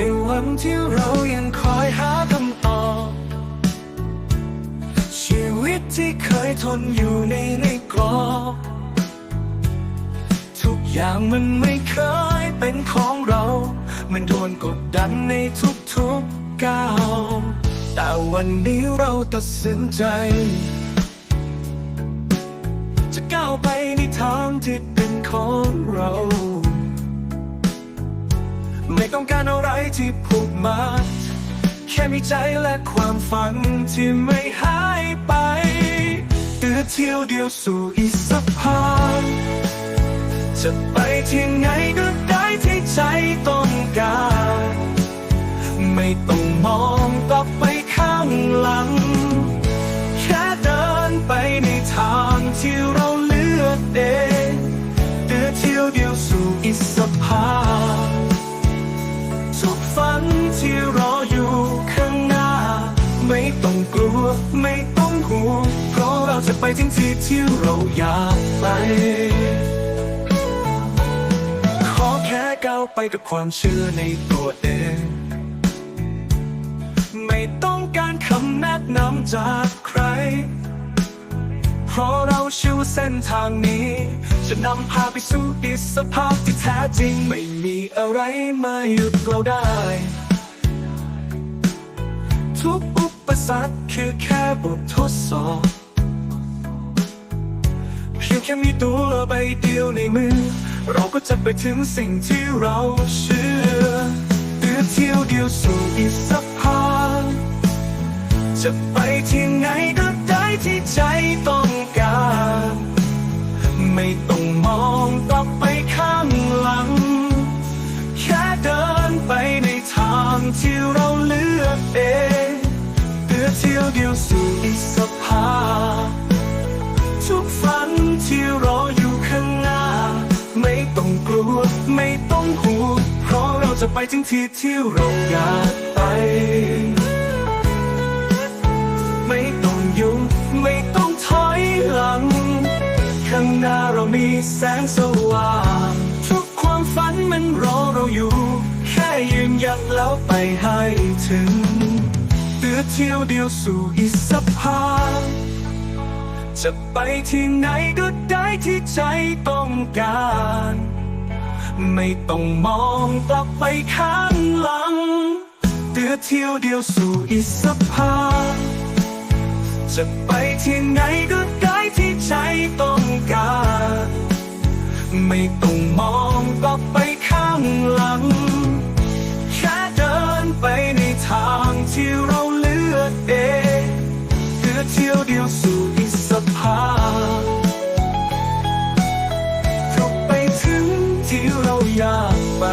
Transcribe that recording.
ในวันที่เรายังคอยหาคำตอบ ชีวิตที่เคยทนอยู่ในในกรอบทุกอย่างมันไม่เคยเป็นของเรา มันโดนกดดันในทุกๆกก้าวแต่วันนี้เราตัดสินใจ จะก้าวไปในทางที่เป็นของเรา ต้องการอะไรที่ผูกมัดแค่มีใจและความฝันที่ไม่หายไปเดือเที่ยวเดียวสู่อีสักพักจะไปที่ไหนก็ได้ที่ใจต้องการ ไม่ต้องมองกลับไปข้างหลัง แค่เดินไปในทางที่เราเลือกเองเดือเที่ยวเดียวสู่อีสักพักสุ กลัวไม่ต้องห่วงเพราะเราจะไปถึงที่ที่เราอยากไป ขอแค่ก้าวไปกับความเชื่อในตัวเอง ไม่ต้องการคำแนะนำจากใคร เพราะเราเชื่อว่าเส้นทางนี้ จะนำพาไปสู่อิสรภาพที่แท้จริงไม่มีอะไรมาหยุดเราได้ทุก อุปสรรคคือแค่บททดสอบเพียงแค่มีตัวใบเดียวในมือ เราก็จะไปถึงสิ่งที่เราเชื่อเดือเที่ยวเดียวสู่อิสรภาพจะไปที่ไหนก็ได้ที่ใจต้องการ ไม่ต้องมองกลับไปข้างหลัง แค่เดินไปในทางที่เราเลือกเอง เพื่อเที่ยวเดียวสู่อีกสักภา ทุกฝันที่รออยู่ข้างหน้า ไม่ต้องกลัว ไม่ต้องห่วงเพราะเราจะไปถึงที่ที่เราอยากไป ไม่ต้องยุ่ง ไม่ต้องถอยหลัง ข้างหน้าเรามีแสงสว่างทุกความฝันมันรอเราอยู่ แค่ยืนหยัดแล้วไปให้ถึง เที่ยวเดียวสู่อีสักพักจะไปที่ไหนก็ได้ที่ใจต้องการ ไม่ต้องมองกลับไปข้างหลังเดือเที่ยวเดียวสู่อีสักพักจะไปที่ไหนก็ได้ที่ใจต้องการ ไม่ต้องมองกลับไปข้างหลัง สู่อิสภาพเพราไปถึงที่เราอยากไป